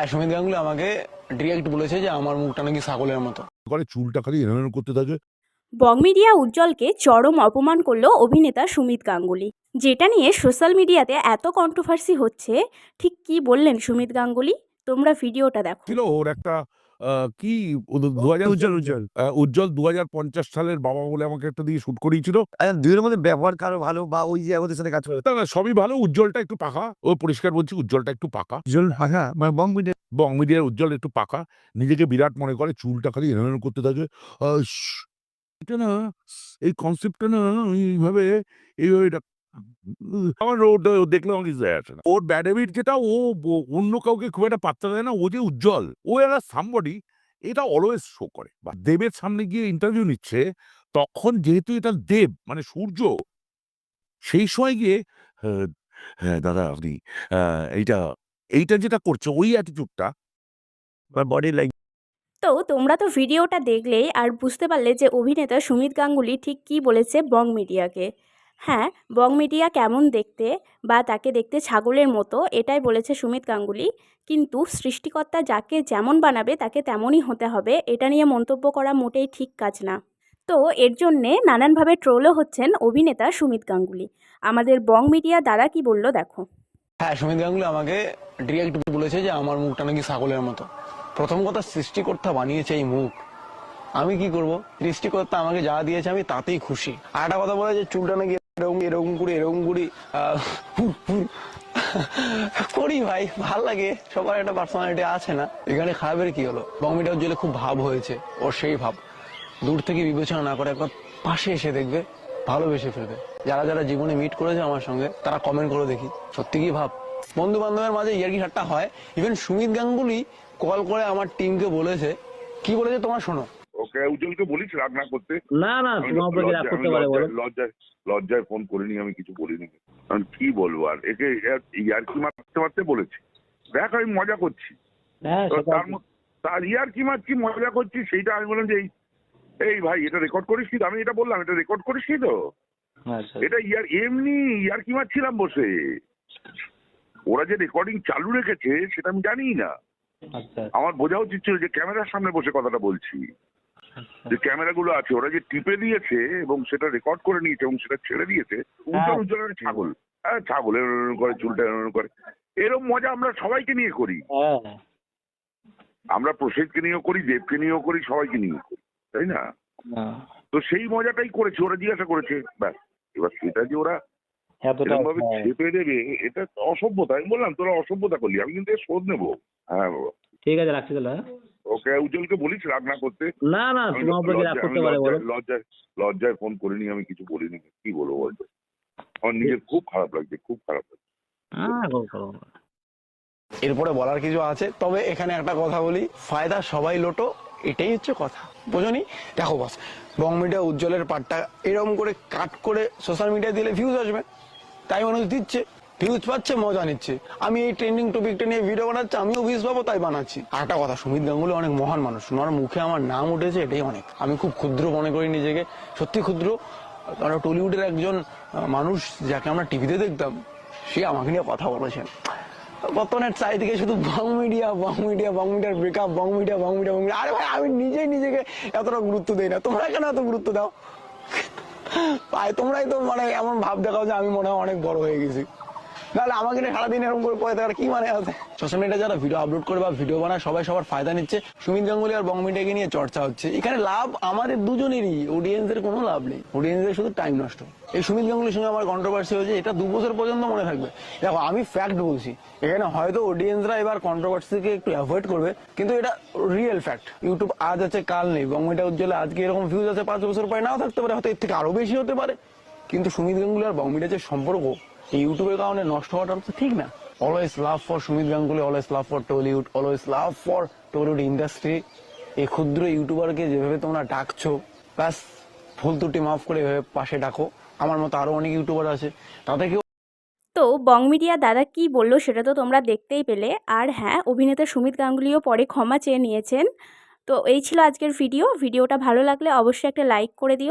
হ্যাঁ সুমিত গাঙ্গুলি আমাকে ডিরেক্ট বলেছে যে আমার মুখটা নাকি ছাগলের মতো। করে চুলটা খালি এনারেন করতে থাকে। বং মিডিয়া উজ্জ্বলকে চরম অপমান করল অভিনেতা সুমিত গাঙ্গুলি। যেটা নিয়ে সোশ্যাল মিডিয়াতে এত কন্ট্রোভার্সি হচ্ছে ঠিক কি বললেন সুমিত গাঙ্গুলি? তোমরা ভিডিওটা দেখো। ছিল ওর একটা কি দু হাজার উজ্জ্বল উজ্জ্বল। উজ্জ্বল দু হাজার পঞ্চাশ সালের বাবা বলে আমাকে একটা দিয়ে শুট করিয়েছিল। আচ্ছা দুইয়ের মধ্যে ব্যবহার কারও ভালো বা ওই যে ওদের সাথে কাজ করে? না, সবই ভালো উজ্জ্বলটা একটু পাকা। ও পরিষ্কার বলছি উজ্জ্বলটা একটু পাকা। জল ফাঁকা মানে বং মিডিয়া? বং মিডিয়ার উজ্জ্বল একটু পাকা। নিজেকে বিরাট মনে করে চুলটা খালি এনে করতে থাকে। এটা না এই কনসেপ্টটা না আমি এইভাবে এইভাবে এটা আমার ওটা দেখলে আমার কিছু আসে না। ওর ব্যাড হ্যাবিট যেটা ও অন্য কাউকে খুব একটা পাত্তা দেয় না ও যে উজ্জ্বল ও একটা সামবডি এটা অলওয়েজ শো করে। বা দেবের সামনে গিয়ে ইন্টারভিউ নিচ্ছে তখন যেহেতু এটা দেব মানে সূর্য সেই সময় গিয়ে "হ্যাঁ, হ্যাঁ দাদা আপনি এইটা এইটা যেটা করছে ওই অ্যাটিটিউডটা বডি লাইক তো তোমরা তো ভিডিওটা দেখলেই আর বুঝতে পারলে যে অভিনেতা সুমিত গাঙ্গুলি ঠিক কী বলেছে বং মিডিয়াকে। হ্যাঁ বং মিডিয়া কেমন দেখতে বা তাকে দেখতে ছাগলের মতো, এটাই বলেছে সুমিত গাঙ্গুলি। কিন্তু সৃষ্টিকর্তা যাকে যেমন বানাবে, তাকে তেমনই হতে হবে, এটা নিয়ে মন্তব্য করা মোটেই ঠিক কাজ না। তো এর জন্যে নানানভাবে ট্রোলও হচ্ছেন অভিনেতা সুমিত গাঙ্গুলি। আমাদের বং মিডিয়া দ্বারা কি বলল দেখো। হ্যাঁ সুমিত গাঙ্গুলি আমাকে ডিরেক্ট বলেছে যে আমার মুখটা নাকি ছাগলের মতো। প্রথম কথা, সৃষ্টিকর্তা বানিয়েছে এই মুখ। আমি কি করব? সৃষ্টিকর্তা আমাকে যা দিয়েছে আমি তাতেই খুশি। আর একটা কথা বলে যে চুলটা নাকি এরকম এরকম করি এরকম করি। করি ভাই, ভালো লাগে। সবার একটা পার্সোনালিটি আছে না। এখানে খারাপের কি হলো? বমিটা জলে খুব ভাব হয়েছে, ওর সেই ভাব। দূর থেকে বিবেচনা না করে একবার পাশে এসে দেখবে, ভালোবেসে ফেলবে। যারা যারা জীবনে মিট করেছে আমার সঙ্গে, তারা কমেন্ট করে দেখি। সত্যি কি ভাব? বন্ধু বান্ধবের মাঝে ইয়ার্কি ঠাট্টা হয়। ইভেন সুমিত গাঙ্গুলি কল করে আমার টিমকে বলেছে, কি বলেছে তোমার শোনো। ওকে উজ্জ্বলকে বলিস রাগ না করতে। না না কি রাগ করতে পারে বলো। লজ্জায়- লজ্জায় ফোন করিনি আমি কিছু বলিনি। আমি কি বলব আর? একে ইয়ারকি মারতে মারতে বলেছি? দেখ আমি মজা করছি। হ্যাঁ তার তার ইয়ারকি মারছি মজা করছি সেইটা আমি বললাম যে এই এই ভাই এটা রেকর্ড করিস তো আমি এটা বললাম এটা রেকর্ড করিস তো? আচ্ছা। এটা ইয়ার এমনি ইয়ারকি মারছিলাম বসে? ওরা যে রেকর্ডিং চালু রেখেছে সেটা আমি জানি না। আচ্ছা। আমার বোঝা উচিত ছিল যে ক্যামেরার সামনে বসে কথাটা বলছি। যে ক্যামেরাগুলো আছে ওরা যে টিপে দিয়েছে এবং সেটা রেকর্ড করে নিয়েছে এবং সেটা ছেড়ে দিয়েছে উজ্জ্বল ছাগল। হ্যাঁ ছাগল এরম করে চুলটা করে। এরকম মজা আমরা সবাইকে নিয়ে করি। হ্যাঁ। আমরা প্রসেদকে নিয়েও করি দেবকে নিয়েও করি সবাইকে নিয়ে করি তাই না? হ্যাঁ। তো সেই মজাটাই করেছে ওরা জিজ্ঞাসা করেছে ব্যাস। এবার সেটা যে ওরা এতটা এরকম ভাবে হ্যাঁ। চেপে দেবে এটা অসভ্যতা। আমি বললাম তোরা অসভ্যতা করলি আমি কিন্তু শোধ নেব। হ্যাঁ ঠিক আছে রাখছি তাহলে হ্যাঁ? ওকে উজ্জ্বলকে বলিস রাগ না করতে? না না উপরে রাগ করতে পারে বলো। লজ্জায়- লজ্জায় ফোন করিনি আমি কিছু বলিনি। কি বলব বলতো আমার নিজের খুব খারাপ লাগছে খুব খারাপ লাগছে। হ্যাঁ। এরপরে বলার কিছু আছে তবে এখানে একটা কথা বলি ফায়দা সবাই লোটো এটাই হচ্ছে কথা। বোঝনি দেখো বস বং মিডিয়া উজ্জ্বলের পার্টটা এরকম করে কাট করে সোশ্যাল মিডিয়া দিলে ভিউজ আসবে। তাই মানুষ দিচ্ছে। ভিউজ পাচ্ছে, মজা নিচ্ছে। আমি এই ট্রেন্ডিং টপিকটা নিয়ে ভিডিও বানাচ্ছি, আমিও ভিউজ পাবো, তাই বানাচ্ছি। আর একটা কথা, সুমিত গাঙ্গুলি অনেক মহান মানুষ। ওনার মুখে আমার নাম উঠেছে, এটাই অনেক। আমি খুব ক্ষুদ্র মনে করি নিজেকে। সত্যি ক্ষুদ্র। কারণ টলিউডের একজন মানুষ যাকে আমরা টিভিতে দেখতাম, সে আমাকে নিয়ে কথা বলেছেন। বর্তমানে চারিদিকে শুধু বং মিডিয়া বং মিডিয়া বং মিডিয়ার breakup Bong media Bong media Bong media আরে ভাই, আমি নিজেই নিজেকে এতটা গুরুত্ব দেই না। তোমরা কেন এত গুরুত্ব দাও? ভাই, তোমরাই তো মানে এমন ভাব দেখাও যে আমি মনে হয় অনেক বড় হয়ে গেছি। নাহলে আমাকে সারাদিন এরকম করে পড়ে থাকার কি মানে আছে? সোশ্যাল মিডিয়া যারা ভিডিও আপলোড করে বা ভিডিও বানায়, সবাই সবার ফায়দা নিচ্ছে। সুমিত গাঙ্গুলি আর বং নিয়ে চর্চা হচ্ছে। এখানে লাভ আমাদের দুজনেরই অডিয়েন্সের কোনো লাভ নেই। অডিয়েন্সের শুধু টাইম নষ্ট। এই সুমিত গাঙ্গুলির সঙ্গে আমার কন্ট্রোভার্সি হয়েছে, এটা দু বছর পর্যন্ত মনে থাকবে। দেখো, আমি ফ্যাক্ট বলছি, এখানে হয়তো অডিয়েন্সরা এবার কন্ট্রোভার্সিকে একটু অ্যাভয়েড করবে, কিন্তু এটা রিয়েল ফ্যাক্ট ইউটিউব আজ আছে, কাল নেই। বং মিডিয়া উজ্জ্বলে আজকে এরকম ভিউজ আছে, পাঁচ বছর পরে নাও থাকতে পারে, হয়তো এর থেকে আরও বেশি হতে পারে। কিন্তু সুমিত গাঙ্গুলি আর বং যে সম্পর্ক এই ইউটিউবের কারণে নষ্ট হওয়াটা তো ঠিক না। Always love for Sumit Ganguly always love for Tollywood always love for Tollywood industry এই ক্ষুদ্র ইউটিউবারকে যেভাবে তোমরা ডাকছো, ব্যাস ভুল ত্রুটি মাফ করে এভাবে পাশে ডাকো। আমার মতো আরও অনেক ইউটিউবার আছে, তাদেরকেও তো বং মিডিয়া দাদা কি বলল সেটা তো তোমরা দেখতেই পেলে। আর হ্যাঁ অভিনেতা সুমিত গাঙ্গুলিও পরে ক্ষমা চেয়ে নিয়েছেন। তো এই ছিল আজকের ভিডিও। ভিডিওটা ভালো লাগলে অবশ্যই একটা লাইক করে দিও।